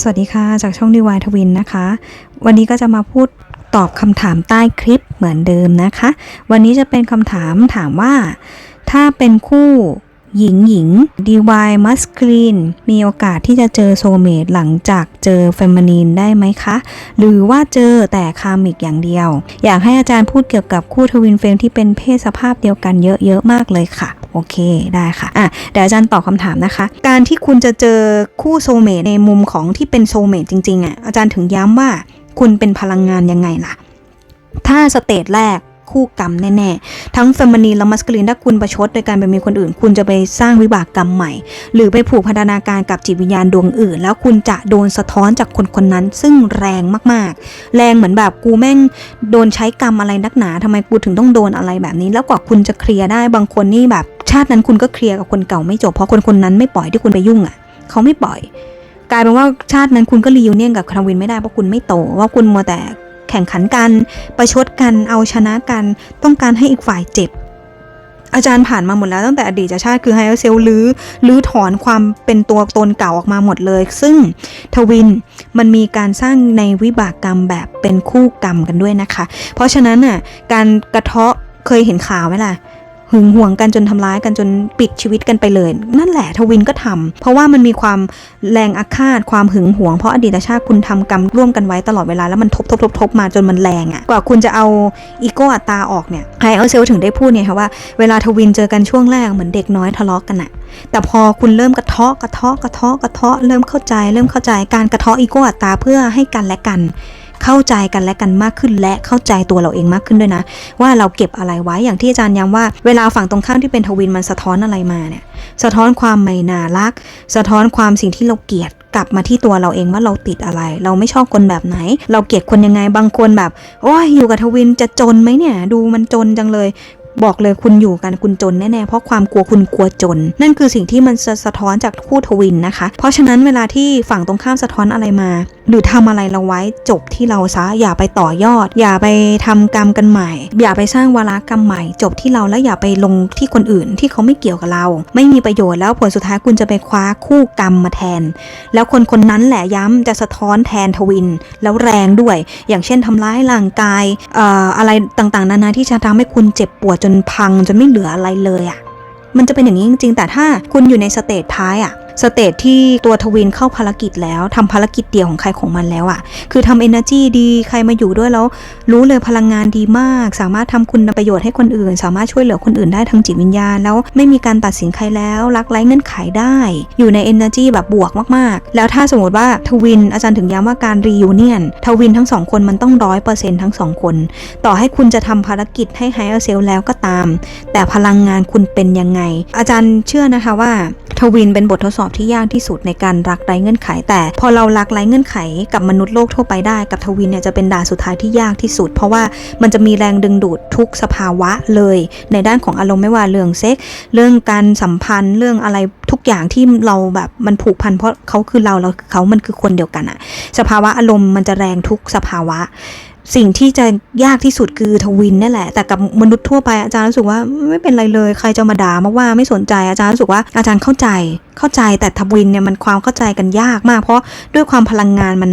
สวัสดีค่ะ จากช่องดีวายทวินนะคะ วันนี้ก็จะมาพูดตอบคำถามใต้คลิปเหมือนเดิมนะคะ วันนี้จะเป็นคำถามถามว่า ถ้าเป็นคู่หญิงหญิง DY masculine มีโอกาสที่จะเจอโซเมตหลังจากเจอเฟมินีนได้ไหมคะ หรือว่าเจอแต่คามิกอย่างเดียว อยากให้อาจารย์พูดเกี่ยวกับคู่ทวินเฟรมที่เป็นเพศสภาพเดียวกันเยอะๆมากเลยค่ะ โอเคได้ค่ะอะเดี๋ยวอาจารย์ตอบคำถามนะคะ การที่คุณจะเจอคู่โซเมตในมุมของที่เป็นโซเมตจริงๆอะอาจารย์ถึงย้ำว่าคุณเป็นพลังงานยังไงล่ะ ถ้าสเตจแรกคู่กรรมแน่ๆ ทั้งเฟมินีและมัสคลีนถ้าคุณประชดโดยการไปมีคนอื่น คุณจะไปสร้างวิบากกรรมใหม่ หรือไปผูกพันธนาการกับจิตวิญญาณดวงอื่น แล้วคุณจะโดนสะท้อนจากคนคนนั้น ซึ่งแรงมากๆ แรงเหมือนแบบกูแม่งโดนใช้กรรมอะไรนักหนาทำไมกูถึงต้องโดนอะไรแบบนี้ แล้วกว่าคุณจะเคลียร์ได้บางคนนี่แบบ ชาตินั้นคุณก็เคลียร์กับคนเก่าไม่จบเพราะคนคนนั้นไม่ปล่อยที่คุณไปยุ่งอะ เขาไม่ปล่อย กลายเป็นว่าชาตินั้นคุณก็รียูเนียนกับทวินไม่ได้เพราะคุณไม่โตว่าคุณมัวแต่แข่งขันกัน ประชดกันเอาชนะกัน ต้องการให้อีกฝ่ายเจ็บ อาจารย์ผ่านมาหมดแล้วตั้งแต่อดีตชาติคือไฮเซลลื้อลื้อถอนความเป็นตัวตนเก่าออกมาหมดเลย ซึ่งทวินมันมีการสร้างในวิบากกรรมแบบเป็นคู่กรรมกันด้วยนะคะ เพราะฉะนั้นน่ะการกระเทาะเคยเห็นข่าวไหมล่ะ หึงหวงกันจนทำร้ายกันจนปิดชีวิตกันไปเลย นั่นแหละทวินก็ทำเพราะว่ามันมีความแรงอาฆาตความหึงหวงเพราะอดีตชาติคุณทำกรรมร่วมกันไว้ตลอดเวลาแล้วมันทบทบทบทบมาจนมันแรงอะ่ะกว่าคุณจะเอาอีโก้อัตาออกเนี่ยไฮเอลเซลถึงได้พูดเนี่ยค่ะว่าเวลาทวินเจอกันช่วงแรกเหมือนเด็กน้อยทะเลาะกันอะ่ะแต่พอคุณเริ่มกระเทาะกระเทาะกระเทาะกระเทาะเริ่มเข้าใจ เริ่มเข้าใจการกระเทาะอีโก้อัตตาเพื่อให้กันและกัน เข้าใจกันและกันมากขึ้น และเข้าใจตัวเราเองมากขึ้นด้วยนะ ว่าเราเก็บอะไรไว้อย่างที่อาจารย์ย้ำว่าเวลาฝั่งตรงข้ามที่เป็นทวินมันสะท้อนอะไรมาเนี่ยสะท้อนความไม่น่ารัก สะท้อนความสิ่งที่เราเกลียดกลับมาที่ตัวเราเองว่าเราติดอะไร เราไม่ชอบคนแบบไหน เราเกลียดคนยังไงบางคนแบบโอ้ยอยู่กับทวินจะจนไหมเนี่ย ดูมันจนจังเลย บอกเลยคุณอยู่กันคุณจนแน่ๆเพราะความกลัวคุณกลัวจน นั่นคือสิ่งที่มันจะสะท้อนจากคู่ทวินนะคะ เพราะฉะนั้นเวลาที่ฝั่งตรงข้ามสะท้อนอะไรมา หรือทำอะไรเราไว้จบที่เราซะอย่าไปต่อยอด อย่าไปทำกรรมกันใหม่ อย่าไปสร้างวาระกรรมใหม่ จบที่เราแล้วอย่าไปลงที่คนอื่นที่เขาไม่เกี่ยวกับเรา ไม่มีประโยชน์แล้วผลสุดท้ายคุณจะไปคว้าคู่กรรมมาแทน แล้วคนคนนั้นแหละย้ำจะสะท้อนแทนทวิน แล้วแรงด้วย อย่างเช่นทำร้ายร่างกายอออะไรต่างๆ นานาที่จะทำให้คุณเจ็บปวดจนพังจนไม่เหลืออะไรเลยอะ่ะมันจะเป็นอย่างนี้จริงๆ แต่ถ้าคุณอยู่ในสเตจท้ายอะ สเตจที่ตัวทวินเข้าภารกิจแล้วทำภารกิจเดียวของใครของมันแล้วอะคือทำ energy ดีใครมาอยู่ด้วยแล้ว รู้เลยพลังงานดีมาก สามารถทำคุณประโยชน์ให้คนอื่น สามารถช่วยเหลือคนอื่นได้ทางจิตวิญญาณ แล้วไม่มีการตัดสินใครแล้ว รักไร้เงื่อนไขได้ อยู่ใน energy แบบบวกมากๆ แล้วถ้าสมมติว่าทวินอาจารย์ถึงย้ำว่าการ reunion ทวินทั้งสองคนมันต้องร้อยเปอร์เซ็นต์ทั้งสองคน ต่อให้คุณจะทำภารกิจให้ higher self แล้วก็ตาม แต่พลังงานคุณเป็นยังไง อาจารย์เชื่อนะคะว่าทวินเป็นบททดสอบอบที่ยากที่สุดในการรักไร้เงื่อนไข แต่พอเรารักไร้เงื่อนไขกับมนุษย์โลกทั่วไปได้กับทวินเนี่ยจะเป็นด่านสุดท้ายที่ยากที่สุด เพราะว่ามันจะมีแรงดึงดูดทุกสภาวะเลย ในด้านของอารมณ์ไม่ว่าเรื่องเซ็กเรื่องการสัมพันธ์เรื่องอะไรทุกอย่างที่เราแบบมันผูกพันเพราะเขาคือเราเราคือเขามันคือคนเดียวกันอะสภาวะอารมณ์มันจะแรงทุกสภาวะ สิ่งที่จะยากที่สุดคือทวินนั่นแหละ แต่กับมนุษย์ทั่วไปอาจารย์รู้สึกว่าไม่เป็นไรเลยใครจะมาด่ามาว่าไม่สนใจอาจารย์รู้สึกว่าอาจารย์เข้าใจเข้าใจแต่ทวินเนี่ยมันความเข้าใจกันยากมาก เพราะด้วยความพลังงานมัน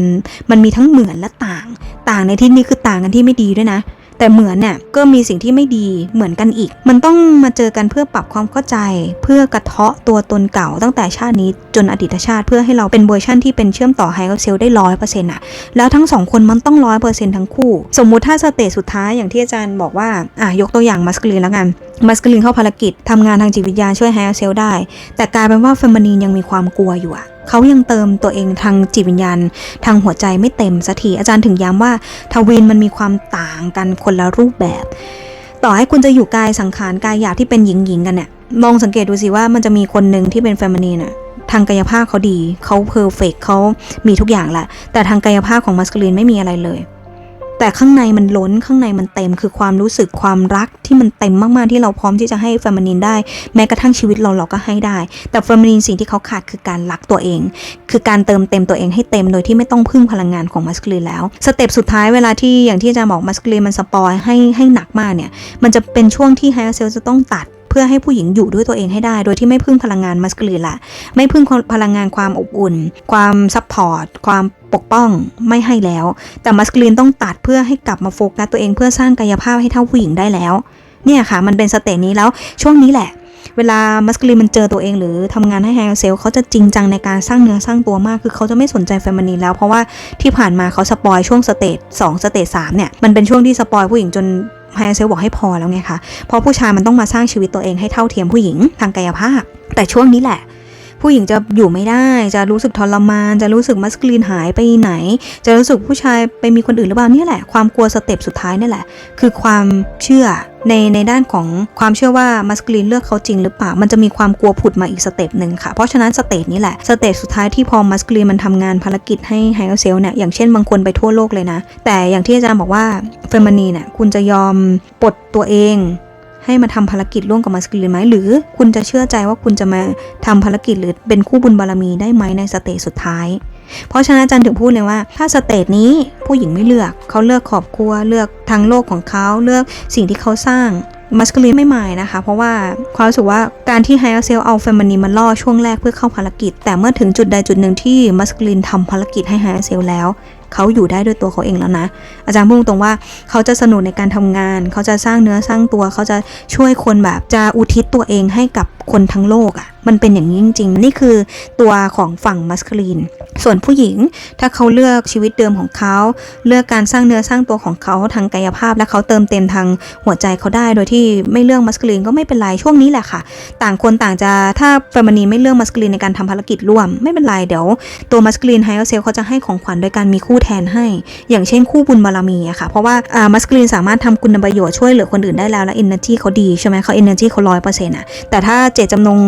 มันมีทั้งเหมือนและต่าง ต่างในที่นี้คือต่างกันที่ไม่ดีด้วยนะ แต่เหมือนเนี่ยก็มีสิ่งที่ไม่ดีเหมือนกันอีก มันต้องมาเจอกันเพื่อปรับความเข้าใจ เพื่อกระเทาะตัวตนเก่าตั้งแต่ชาตินี้จนอดีตชาติเพื่อให้เราเป็นเวอร์ชั่นที่เป็นเชื่อมต่อไฮเซลได้ร้อยเปอร์เซ็นต์อะแล้วทั้งสองคนมันต้องร้อยเปอร์เซ็นต์ทั้งคู่ สมมุติถ้าสเตจสุดท้ายอย่างที่อาจารย์บอกว่าอะยกตัวอย่างมัสกลีนแล้วกัน มัสคลีนเข้าภารกิจทำงานทางจิตวิทยาช่วยไฮเซลได้ แต่กลายเป็นว่าเฟมินีนยังมีความกลัวอยู่อะเขายังเติมตัวเองทางจิตวิญญาณ ทางหัวใจไม่เต็มสักทีอาจารย์ถึงย้ำว่าทวินมันมีความต่างกันคนละรูปแบบ ต่อให้คุณจะอยู่กายสังขารกายหยาบที่เป็นหญิงหญิงๆกันเนี่ยลองสังเกตดูสิว่ามันจะมีคนหนึ่งที่เป็นเฟมินีนอะทางกายภาพเขาดีเขาเพอร์เฟกเขามีทุกอย่างแหละแต่ทางกายภาพของมัสคลีนไม่มีอะไรเลย แต่ข้างในมันล้นข้างในมันเต็มคือความรู้สึกความรักที่มันเต็มมาก ๆ ที่เราพร้อมที่จะให้เฟมินีนได้ แม้กระทั่งชีวิตเราเราก็ให้ได้ แต่เฟมินีนสิ่งที่เขาขาดคือการรักตัวเอง คือการเติมเต็มตัวเองให้เต็มโดยที่ไม่ต้องพึ่งพลังงานของมัสคลีนแล้ว สเต็ปสุดท้ายเวลาที่อย่างที่จารย์บอกมัสคลีนมันสปอยให้ให้หนักมากเนี่ย มันจะเป็นช่วงที่ไฮเซลจะต้องตัด เพื่อให้ผู้หญิงอยู่ด้วยตัวเองให้ได้ โดยที่ไม่พึ่งพลังงานมัสคูลีนละไม่พึ่งพลังงานความอบอุ่น ความซัพพอร์ต ความปกป้องไม่ให้แล้ว แต่มัสคูลีนต้องตัดเพื่อให้กลับมาโฟกัสตัวเองเพื่อสร้างกายภาพให้เท่าผู้หญิงได้แล้ว เนี่ยค่ะ มันเป็นสเตจนี้แล้วช่วงนี้แหละเวลามัสคูลีนมันเจอตัวเองหรือทำงานให้ไฮเซลเขาจะจริงจังในการสร้างเนื้อสร้างตัวมาก คือเขาจะไม่สนใจเฟมินีนแล้วเพราะว่าที่ผ่านมาเขาสปอยช่วงสเตจ2สเตจ3เนี่ย มันเป็นช่วงที่สปอยผู้หญิงจน ไฮเซลบอกให้พอแล้วไงคะเพราะผู้ชายมันต้องมาสร้างชีวิตตัวเองให้เท่าเทียมผู้หญิงทางกายภาพ แต่ช่วงนี้แหละ ผู้หญิงจะอยู่ไม่ได้ จะรู้สึกทรมาน จะรู้สึกมัสคลีนหายไปไหน จะรู้สึกผู้ชายไปมีคนอื่นหรือเปล่านี่แหละ ความกลัวสเต็ปสุดท้ายนี่แหละ คือความเชื่อ ในในด้านของความเชื่อว่ามัสคลีนเลือกเขาจริงหรือเปล่า มันจะมีความกลัวผุดมาอีกสเต็ปหนึ่งค่ะ เพราะฉะนั้นสเตจนี้แหละ สเตจสุดท้ายที่พอมัสคลีนมันทำงานภารกิจให้ไฮเซลเนี่ย อย่างเช่นบางคนไปทั่วโลกเลยนะ แต่อย่างที่อาจารย์บอกว่าเฟมินีเนี่ย คุณจะยอมปลดตัวเองให้มาทำภารกิจร่วมกับมัสคลีนไหมหรือคุณจะเชื่อใจว่าคุณจะมาทำภารกิจหรือเป็นคู่บุญบารมีได้ไหมในสเตจสุดท้าย เพราะฉะนั้นอาจารย์ถึงพูดเลยว่า ถ้าสเตจนี้ผู้หญิงไม่เลือกเขาเลือกครอบครัวเลือกทางโลกของเขาเลือกสิ่งที่เขาสร้างมัสคลีนไม่หมายนะคะ เพราะว่าความรู้สึกว่าการที่ไฮเอเซลเอาเฟมินีมาล่อช่วงแรกเพื่อเข้าภารกิจ แต่เมื่อถึงจุดใดจุดหนึ่งที่มัสคลีนทำภารกิจให้ไฮเอเซลแล้วเขาอยู่ได้ด้วยตัวเขาเองแล้วนะ อาจารย์พูดตรงว่าเขาจะสนุกในการทำงาน เขาจะสร้างเนื้อสร้างตัว เขาจะช่วยคนแบบจะอุทิศตัวเองให้กับคนทั้งโลกอะ่ะ มันเป็นอย่างนี้จริงๆ นี่คือตัวของฝั่งมัสคลีน ส่วนผู้หญิงถ้าเขาเลือกชีวิตเดิมของเขา เลือกการสร้างเนื้อสร้างตัวของเขาทางกายภาพ และเขาเติมเต็มทางหัวใจเขาได้ โดยที่ไม่เลือกมัสคลีนก็ไม่เป็นไรช่วงนี้แหละค่ะ ต่างคนต่างจะถ้าเฟมินีไม่เลือกมัสคลีนในการทำภารกิจร่วมไม่เป็นไรเดี๋ยวตัวมัสคลีนไฮเอเซลเขาจะให้ของขวัญโดยการมีคู่แทนให้ อย่างเช่นคู่บุญบารมีอะค่ะเพราะว่ามัสคลีนสามารถทำคุณประโยชน์ช่วยเหลือคนอื่นได้แล้วและ energy เขาดีใช่ไหมเขา energy เขาร้อยเปอร์เซ็นต์อะแต่ถ้าเจตจำนง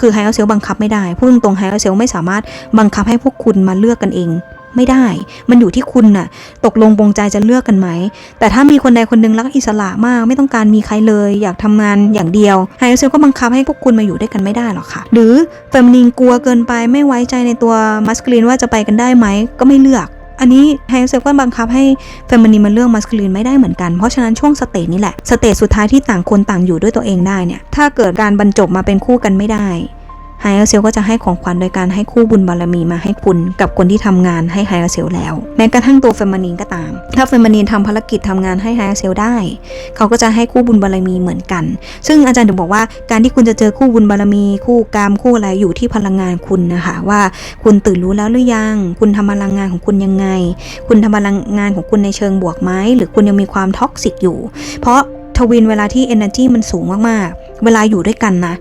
คือไฮเออเซลบังคับไม่ได้พูดตรงๆไฮเออเซลไม่สามารถบังคับให้พวกคุณมาเลือกกันเองไม่ได้ มันอยู่ที่คุณน่ะ ตกลงปรงใจจะเลือกกันไหม แต่ถ้ามีคนใดคนหนึ่งรักอิสระมาก ไม่ต้องการมีใครเลย อยากทำงานอย่างเดียว ไฮเซลก็บังคับให้พวกคุณมาอยู่ด้วยกันไม่ได้หรอกค่ะ หรือเฟมนินกลัวเกินไป ไม่ไว้ใจในตัวมัสคลีนว่าจะไปกันได้ไหม ก็ไม่เลือก อันนี้ไฮเซลก็บังคับให้เฟมินีนมาเลื่องมัสคูลีนไม่ได้เหมือนกัน เพราะฉะนั้นช่วงสเตจนี้แหละ สเตจสุดท้ายที่ต่างคนต่างอยู่ด้วยตัวเองได้เนี่ย ถ้าเกิดการบรรจบมาเป็นคู่กันไม่ได้ ไฮเอเซลก็จะให้ของขวัญโดยการให้คู่บุญบารมีมาให้คุณ กับคนที่ทำงานให้ไฮเอเซลแล้ว แม้กระทั่งตัวเฟมินีนก็ตาม ถ้าเฟมินีนทำภารกิจทำงานให้ไฮเอเซลได้ เขาก็จะให้คู่บุญบารมีเหมือนกัน ซึ่งอาจารย์ถึงบอกว่าการที่คุณจะเจอคู่บุญบารมี คู่กรรมคู่อะไรอยู่ที่พลังงานคุณนะคะว่าคุณตื่นรู้แล้วหรือยัง คุณทำพลังงานของคุณยังไง คุณทำพลังงานของคุณในเชิงบวกไหมหรือคุณยังมีความท็อกซิกอยู่ เพราะ ทวินเวลาที่ energy มันสูงมากๆ เวลาอยู่ด้วยกันนะ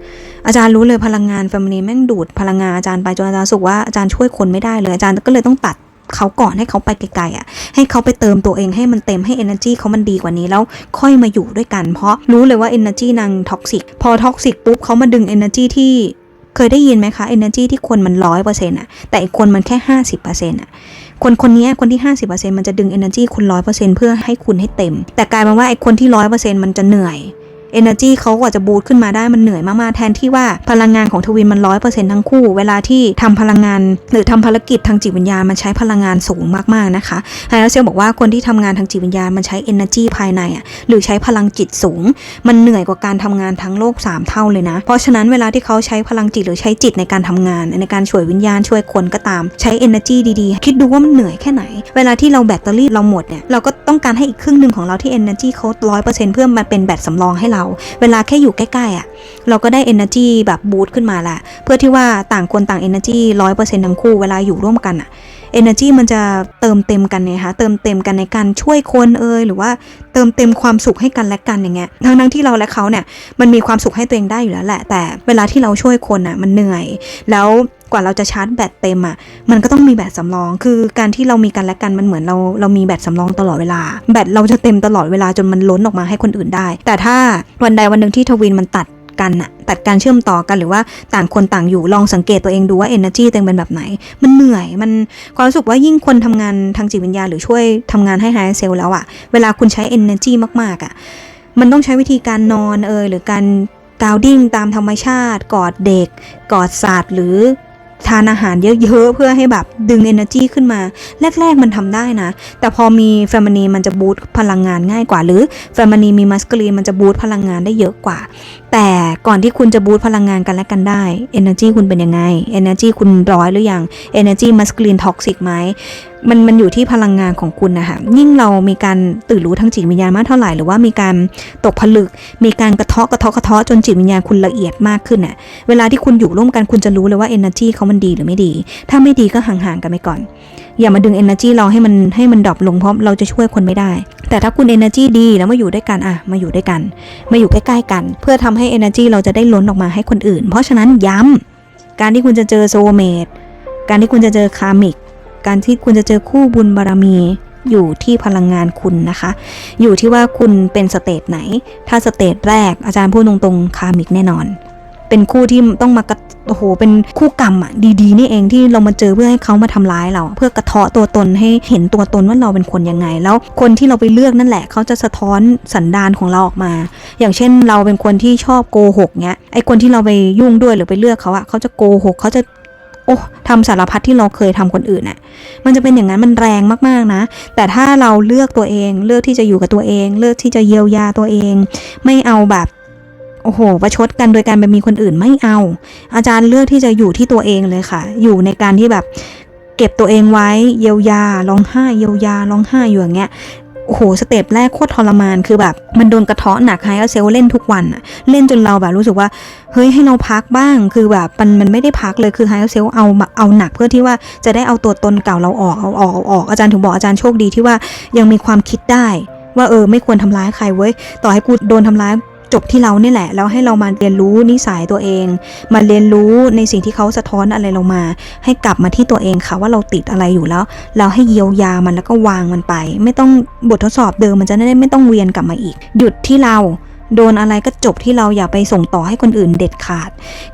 อาจารย์รู้เลยพลังงานแฟมิลี่แม่งดูดพลังงานอาจารย์ไปจนอาจารย์สึกว่าอาจารย์ช่วยคนไม่ได้เลยอาจารย์ก็เลยต้องตัดเขาก่อนให้เขาไปไกลๆอะ ให้เขาไปเติมตัวเองให้มันเต็มให้ energy เขามันดีกว่านี้แล้วค่อยมาอยู่ด้วยกัน เพราะรู้เลยว่า energy นางท็อกซิกพอท็อกซิกปุ๊บเขามาดึง energy ที่เคยได้ยินไหมคะ energy ที่คนมันร้อยเปอร์เซ็นต์อะแต่อีกคนมันแค่ห้าสิบเปอร์เซ็นต์อะ คนคนนี้คนที่ 50%มันจะดึง energy คุณ 100%เพื่อให้คุณให้เต็ม แต่กลายเป็นว่าไอ้คนที่ 100%มันจะเหนื่อย energy เขากว่าจะบูตขึ้นมาได้มันเหนื่อยมาก ๆ แทนที่ว่าพลังงานของทวินมัน100%ทั้งคู่ เวลาที่ทำพลังงาน หรือทำภารกิจทางจิตวิญญาณมันใช้พลังงานสูงมาก ๆ นะคะไฮเซลบอกว่าคนที่ทำงานทางจิตวิญญาณมันใช้ energy ภายในอะหรือใช้พลังจิตสูง มันเหนื่อยกว่าการทำงานทั้งโลก 3 เท่าเลยนะ เพราะฉะนั้นเวลาที่เขาใช้พลังจิตหรือใช้จิตในการทำงาน ในการช่วยวิญญาณช่วยคนก็ตามใช้ energy ดีๆ คิดดูว่ามันเหนื่อยแค่ไหน เวลาที่เราแบตเตอรี่เราหมดเนี่ยเราก็ ต้องการให้อีกครึ่งหนึ่งของเราที่ energy เขาร้อยเปอร์เซ็นต์เพื่อมาเป็นแบตสำรองให้เรา เวลาแค่อยู่ใกล้ๆอะเราก็ได้ energy แบบบูตขึ้นมาแหละเพื่อที่ว่าต่างคนต่าง energy ร้อยเปอร์เซ็นต์ทั้งคู่เวลาอยู่ร่วมกันอะ energy มันจะเติมเต็มกันไงคะเติมเต็มกันในการช่วยคนเอยหรือว่าเติมเต็มความสุขให้กันและกันอย่างเงี้ยทั้งทั้งที่เราและเขาเนี่ยมันมีความสุขให้ตัวเองได้อยู่แล้วแหละ แต่เวลาที่เราช่วยคนอะมันเหนื่อยแล้ว กว่าเราจะชาร์จแบตเต็มอะมันก็ต้องมีแบตสำรอง คือการที่เรามีกันและกันมันเหมือนเราเรามีแบตสำรองตลอดเวลา แบตเราจะเต็มตลอดเวลาจนมันล้นออกมาให้คนอื่นได้ แต่ถ้าวันใดวันหนึ่งที่ทวินมันตัดกันอะตัดการเชื่อมต่อกันหรือว่าต่างคนต่างอยู่ลองสังเกตตัวเองดูว่า energy ตัวเองเป็นแบบไหน มันเหนื่อยมันความรู้สึกว่ายิ่งคนทำงานทางจิตวิญญาณหรือช่วยทำงานให้ high cell แล้วอะเวลาคุณใช้ energy มากๆอะมันต้องใช้วิธีการนอนเอยหรือการกาวดิ้งตามธรรมชาติ กอดเด็ก กอดสัตว์หรือ ทานอาหารเยอะๆ เพื่อให้แบบดึง energy ขึ้นมา แรก ๆ มันทำได้นะ แต่พอมีแฟมินีมันจะบูตพลังงานง่ายกว่า หรือแฟมินีมีมัสกลีนมันจะบูตพลังงานได้เยอะกว่า แต่ก่อนที่คุณจะบูตพลังงานกันและกันได้ energy คุณเป็นยังไง energy คุณร้อยหรือยัง energy masculine toxic ไหมมันมันอยู่ที่พลังงานของคุณนะคะยิ่งเรามีการตื่นรู้ทางจิตวิญญาณมากเท่าไหร่หรือว่ามีการตกผลึก มีการกระเทาะกระเทาะกระเทาะจนจิตวิญญาณคุณละเอียดมากขึ้นน่ะเวลาที่คุณอยู่ร่วมกันคุณจะรู้เลยว่า energy เขามันดีหรือไม่ดี ถ้าไม่ดีก็ห่างๆกันไปก่อน อย่ามาดึง energy เราให้มันให้มันดรอปลงเพราะเราจะช่วยคนไม่ได้ แต่ถ้าคุณ energy ดีแล้วมาอยู่ด้วยกันอะมาอยู่ด้วยกัน มาอยู่ใกล้ๆกัน เพื่อทำให้ energy เราจะได้ล้นออกมาให้คนอื่น เพราะฉะนั้นย้ำการที่คุณจะเจอโซเมตการที่คุณจะเจอคามิกการที่คุณจะเจอคู่บุญบารมีอยู่ที่พลังงานคุณนะคะ อยู่ที่ว่าคุณเป็นสเตจไหน ถ้าสเตจแรกอาจารย์พูดตรงๆ คามิกแน่นอน เป็นคู่ที่ต้องมากระโอ้โหเป็นคู่กรรมอะดีๆนี่เองที่เรามาเจอเพื่อให้เขามาทำร้ายเรา เพื่อกระเทาะตัวตนให้เห็นตัวตนว่าเราเป็นคนยังไง แล้วคนที่เราไปเลือกนั่นแหละ เขาจะสะท้อนสันดานของเราออกมา อย่างเช่นเราเป็นคนที่ชอบโกหกเนี้ยไอคนที่เราไปยุ่งด้วยหรือไปเลือกเขาอะเขาจะโกหกเขาจะโอ้ทำสารพัดที่เราเคยทำคนอื่นอะมันจะเป็นอย่างนั้นมันแรงมากๆนะ แต่ถ้าเราเลือกตัวเอง เลือกที่จะอยู่กับตัวเอง เลือกที่จะเยียวยาตัวเอง ไม่เอาแบบ โอ้โห ประชดกันโดยการไปมีคนอื่นไม่เอา อาจารย์เลือกที่จะอยู่ที่ตัวเองเลยค่ะ อยู่ในการที่แบบเก็บตัวเองไว้เยียวยาร้องไห้เยียวยาร้องไห้อยู่อย่างเงี้ยโอ้โห สเต็ปแรกโคตรทรมาน คือแบบ มันโดนกระเทาะหนักไฮเซลเล่นทุกวันอะเล่นจนเราแบบรู้สึกว่า เฮ้ย ให้เราพักบ้าง คือแบบมันมันไม่ได้พักเลย คือไฮเซลเอาเอาหนักเพื่อที่ว่าจะได้เอาตัวตนเก่าเราออก เอาออกเอาออก อาจารย์ถึงบอกอาจารย์โชคดีที่ว่ายังมีความคิดได้ว่าเออไม่ควรทำร้ายใครเว้ย ต่อให้กูโดนทำร้าย จบที่เราเนี่ยแหละ แล้วให้เรามาเรียนรู้นิสัยตัวเอง มาเรียนรู้ในสิ่งที่เขาสะท้อนอะไรเรามา ให้กลับมาที่ตัวเองค่ะว่าเราติดอะไรอยู่แล้ว เราให้เยียวยามันแล้วก็วางมันไป ไม่ต้องบททดสอบเดิมมันจะได้ไม่ต้องเวียนกลับมาอีก หยุดที่เรา โดนอะไรก็จบที่เราอย่าไปส่งต่อให้คนอื่นเด็ดขาด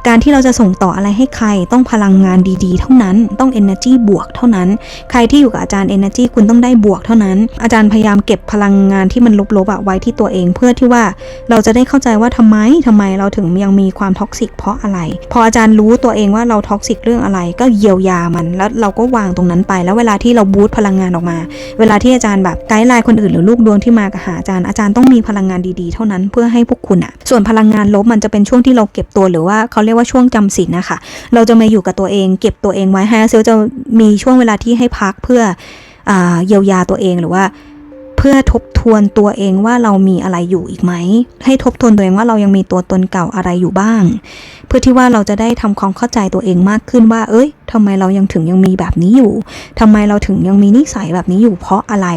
การที่เราจะส่งต่ออะไรให้ใครต้องพลังงานดีๆ เท่านั้นต้อง energy บวกเท่านั้น ใครที่อยู่กับอาจารย์ energy คุณต้องได้บวกเท่านั้น อาจารย์พยายามเก็บพลังงานที่มันลบๆอะไว้ที่ตัวเองเพื่อที่ว่าเราจะได้เข้าใจว่าทำไมทำไมเราถึงยังมีความท็อกซิกเพราะอะไร พออาจารย์รู้ตัวเองว่าเราท็อกซิกเรื่องอะไร ก็เยียวยามันแล้วเราก็วางตรงนั้นไป แล้วเวลาที่เราบูตพลังงานออกมา เวลาที่อาจารย์แบบไกด์ไลน์คนอื่นหรือลูกดวงที่มากับหาอาจารย์อาจารย์ต้องมีพลังงานดีๆ เท่านั้นเพื่อให้พวกคุณอะส่วนพลังงานลบมันจะเป็นช่วงที่เราเก็บตัวหรือว่าเขาเรียกว่าช่วงจำศีลนะคะ เราจะมาอยู่กับตัวเอง เก็บตัวเองไว้ให้เซลจะมีช่วงเวลาที่ให้พักเพื่ออเยียวยาตัวเองหรือว่าเพื่อทบทวนตัวเองว่าเรามีอะไรอยู่อีกไหม ให้ทบทวนตัวเองว่าเรายังมีตัวตนเก่าอะไรอยู่บ้าง เพื่อที่ว่าเราจะได้ทำความเข้าใจตัวเองมากขึ้นว่า เอ้ยทำไมเรายังถึงยังมีแบบนี้อยู่ทำไมเราถึงยังมีนิสัยแบบนี้อยู่เพราะอะไร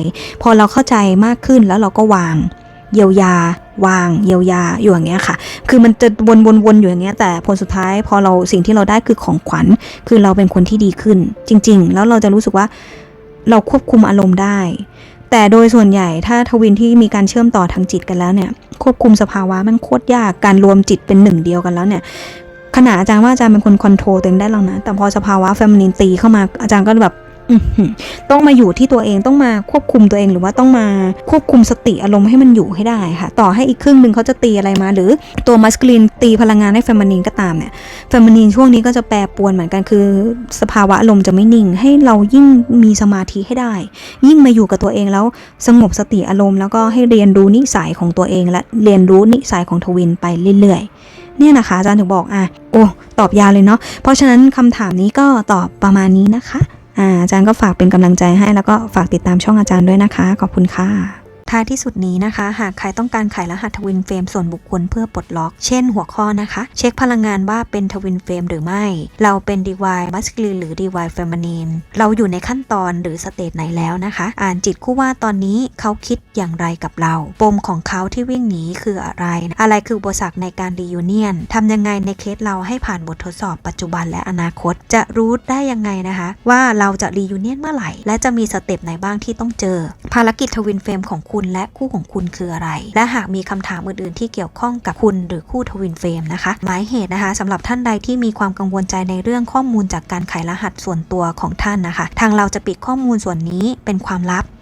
พอเราเข้าใจมากขึ้นแล้วเราก็วาง เยียวยา วาง เยียวยาอยู่อย่างเงี้ยค่ะ คือมันจะวนๆอยู่อย่างเงี้ย แต่ผลสุดท้ายพอเราสิ่งที่เราได้คือของขวัญ คือเราเป็นคนที่ดีขึ้น จริง ๆ แล้วเราจะรู้สึกว่าเราควบคุมอารมณ์ได้ แต่โดยส่วนใหญ่ถ้าทวินที่มีการเชื่อมต่อทางจิตกันแล้วเนี่ย ควบคุมสภาวะมันโคตรยาก การรวมจิตเป็นหนึ่งเดียวกันแล้วเนี่ยขณะอาจารย์ว่าอาจารย์เป็นคนคอนโทรลตัวเองได้แล้วนะ แต่พอสภาวะแฟมินินตีเข้ามาอาจารย์ก็แบบ ต้องมาอยู่ที่ตัวเองต้องมาควบคุมตัวเองหรือว่าต้องมาควบคุมสติอารมณ์ให้มันอยู่ให้ได้ค่ะ ต่อให้อีกครึ่งหนึ่งเขาจะตีอะไรมา หรือตัวมัสคลีนตีพลังงานให้เฟมินีนก็ตามเนี่ยเฟมินีนช่วงนี้ก็จะแปรปรวนเหมือนกันคือ สภาวะอารมณ์จะไม่นิ่ง ให้เรายิ่งมีสมาธิให้ได้ ยิ่งมาอยู่กับตัวเองแล้วสงบสติอารมณ์แล้วก็ให้เรียนรู้นิสัยของตัวเอง และเรียนรู้นิสัยของทวินไปเรื่อยๆ เนี่ยนะคะอาจารย์ถึงบอกอะโอ้ตอบยาวเลยเนาะเพราะฉะนั้นคำถามนี้ก็ตอบประมาณนี้นะคะ อาอาจารย์ก็ฝากเป็นกำลังใจให้ แล้วก็ฝากติดตามช่องอาจารย์ด้วยนะคะ ขอบคุณค่ะ ท้ายที่สุดนี้นะคะ หากใครต้องการขายรหัสทวินเฟรมส่วนบุคคลเพื่อปลดล็อก เช่นหัวข้อนะคะ เช็คพลังงานว่าเป็นทวินเฟรมหรือไม่ เราเป็นดีวายมัสคลีนหรือดีวายเฟม i นีนเราอยู่ในขั้นตอนหรือสเตจไหนแล้วนะคะ อ่านจิตคู่ว่าตอนนี้เขาคิดอย่างไรกับเรา ปมของเขาที่วิ่งหนีคืออะไร อะไรคืออุปสรรคในการรียูเนียนทำยังไงในเคสเราให้ผ่านบททดสอบปัจจุบันและอนาคต จะรู้ได้ยังไงนะคะ ว่าเราจะรียูเนียนเมื่อไหร่ และจะมีสเต็ปไหนบ้างที่ต้องเจอ ภารกิจทวินเฟรมของคุณและคู่ของคุณคืออะไร และหากมีคำถามอื่นๆ ที่เกี่ยวข้องกับคุณหรือคู่ทวินเฟรมนะคะ หมายเหตุนะคะสำหรับท่านใดที่มีความกังวลใจในเรื่องข้อมูลจากการไขรหัสส่วนตัวของท่านนะคะ ทางเราจะปิดข้อมูลส่วนนี้เป็นความลับ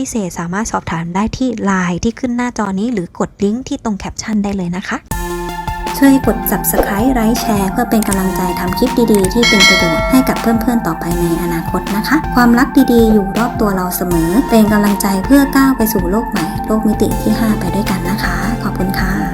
พิเศษสามารถสอบถามได้ที่ Line ที่ขึ้นหน้าจอนี้หรือกดลิงก์ที่ตรงแคปชั่นได้เลยนะคะ ช่วยกด subscribe ไลค์แชร์เพื่อเป็นกำลังใจทำคลิปดีๆ ที่เป็นประโยชน์ให้กับเพื่อนๆต่อไปในอนาคตนะคะ ความรักดีๆ อยู่รอบตัวเราเสมอ เป็นกำลังใจเพื่อก้าวไปสู่โลกใหม่ โลกมิติที่ 5 ไปด้วยกันนะคะ ขอบคุณค่ะ